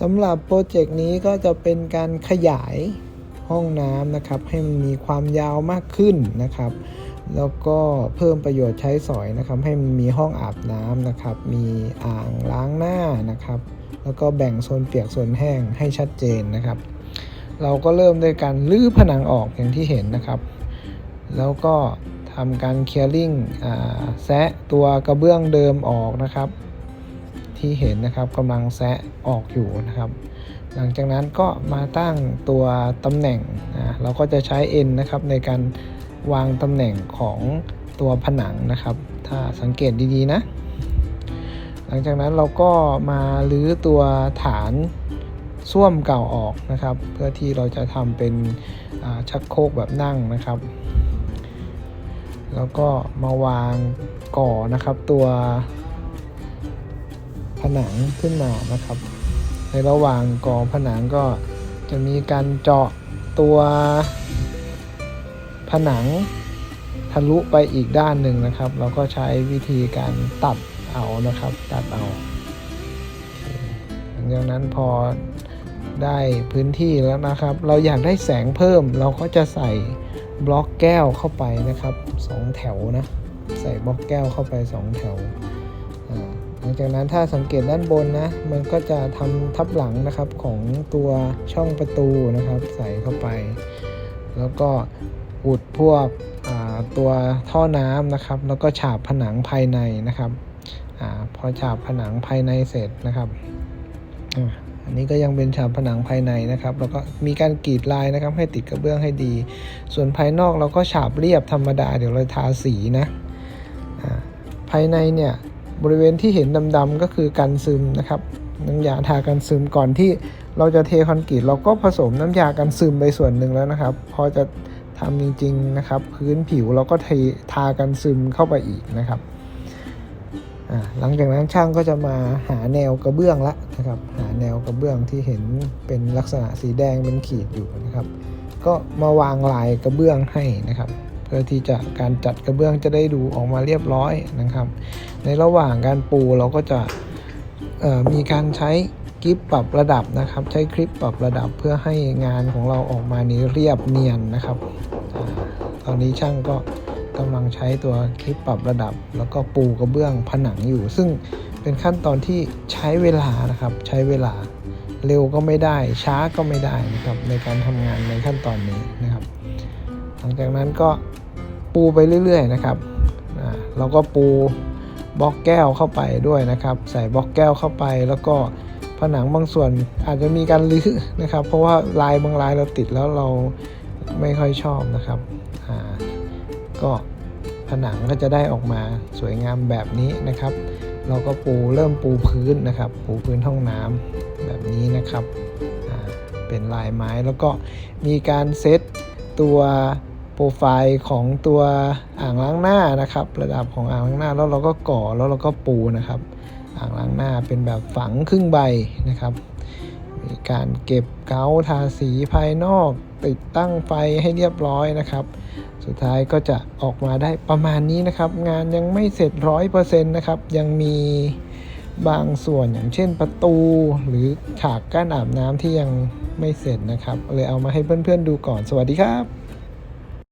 สำหรับโปรเจกต์นี้ก็จะเป็นการขยายห้องน้ำนะครับ ให้มันมีความยาวมากขึ้นนะครับ แล้วก็เพิ่มประโยชน์ใช้สอยนะครับ ให้มันมีห้องอาบน้ำนะครับ มีอ่างล้างหน้านะครับ แล้วก็แบ่งโซนเปียกโซนแห้งให้ชัดเจนนะครับ เราก็เริ่มด้วยการลื้อผนังออกอย่างที่เห็นนะครับ แล้วก็ทำการเคลียร์ลิงแซะตัวกระเบื้องเดิมออกนะครับ ที่เห็นนะครับกำลังแซะออกอยู่นะครับ หลังจากนั้นก็มาตั้งตัวตำแหน่งอ่าเราก็จะใช้ N นะครับในการวางตำแหน่งของตัวผนังนะครับ ถ้าสังเกตดีๆนะ หลังจากนั้นเราก็มาลื้อตัวฐานส้วมเก่าออกนะครับ เพื่อที่เราจะทำเป็นชักโครกแบบนั่งนะครับ แล้วก็มาวางก่อนะครับตัว นังขึ้นมานะครับ ในระหว่างก่อผนังก็จะมีการเจาะตัวผนังทะลุไปอีกด้านหนึ่งนะครับ เราก็ใช้วิธีการตัดเอานะครับ ตัดเอาหลังจากนั้นพอได้พื้นที่แล้วนะครับ เราอยากได้แสงเพิ่ม เราก็จะใส่บล็อกแก้วเข้าไปนะครับสองแถวนะ ใส่บล็อกแก้วเข้าไปสองแถว จากนั้นถ้าสังเกตด้านบนนะ มันก็จะทำทับหลังนะครับของตัวช่องประตูนะครับ ใส่เข้าไป แล้วก็อุดพวกตัวท่อน้ำนะครับ แล้วก็ฉาบผนังภายในนะครับอพอฉาบผนังภายในเสร็จนะครับอันนี้ก็ยังเป็นฉาบผนังภายในนะครับ แล้วก็มีการกรีดลายนะครับ ให้ติดกระเบื้องให้ดี ส่วนภายนอกเราก็ฉาบเรียบธรรมดา เดี๋ยวเราทาสีนะภายในเนี่ย บริเวณที่เห็นดำๆก็คือกันซึมนะครับ น้ำยาทากันซึมก่อนที่เราจะเทคอนกรีตเราก็ผสมน้ำยากันซึมไปส่วนหนึ่งแล้วนะครับ พอจะทำจริงๆนะครับ พื้นผิวเราก็เททากันซึมเข้าไปอีกนะครับหลังจากนั้นช่างก็จะมาหาแนวกระเบื้องละนะครับ หาแนวกระเบื้องที่เห็นเป็นลักษณะสีแดงเป็นขีดอยู่นะครับ ก็มาวางลายกระเบื้องให้นะครับ เพื่อที่จะการจัดกระเบื้องจะได้ดูออกมาเรียบร้อยนะครับ ในระหว่างการปูเราก็จะมีการใช้กิฟปรับระดับนะครับ ใช้คลิปปรับระดับเพื่อให้งานของเราออกมานี้เรียบเนียนนะครับตอนนี้ช่างก็กำลังใช้ตัวคลิปปรับระดับ แล้วก็ปูกระเบื้องผนังอยู่ ซึ่งเป็นขั้นตอนที่ใช้เวลานะครับ ใช้เวลาเร็วก็ไม่ได้ ช้าก็ไม่ได้นะครับในการทำงานในขั้นตอนนี้นะครับ หลังจากนั้นก็ ปูไปเรื่อย ๆ นะครับเราก็ปูบล็อกแก้วเข้าไปด้วยนะครับ ใส่บล็อกแก้วเข้าไป แล้วก็ผนังบางส่วนอาจจะมีการรื้อนะครับ เพราะว่าลายบางลายเราติดแล้วเราไม่ค่อยชอบนะครับก็ผนังก็จะได้ออกมาสวยงามแบบนี้นะครับ เราก็ปูเริ่มปูพื้นนะครับ ปูพื้นห้องน้ำแบบนี้นะครับเป็นลายไม้แล้วก็มีการเซตตัว โปรไฟล์ของตัวอ่างล้างหน้านะครับ ระดับของอ่างล้างหน้าแล้วเราก็ก่อแล้วเราก็ปูนะครับ อ่างล้างหน้าเป็นแบบฝังครึ่งใบนะครับ มีการเก็บเกาทาสีภายนอก ติดตั้งไฟให้เรียบร้อยนะครับ สุดท้ายก็จะออกมาได้ประมาณนี้นะครับ งานยังไม่เสร็จร้อยเปอร์เซ็นต์นะครับ ยังมีบางส่วนอย่างเช่นประตูหรือฉากกั้นอาบน้ำที่ยังไม่เสร็จนะครับ เลยเอามาให้เพื่อนๆดูก่อนสวัสดีครับ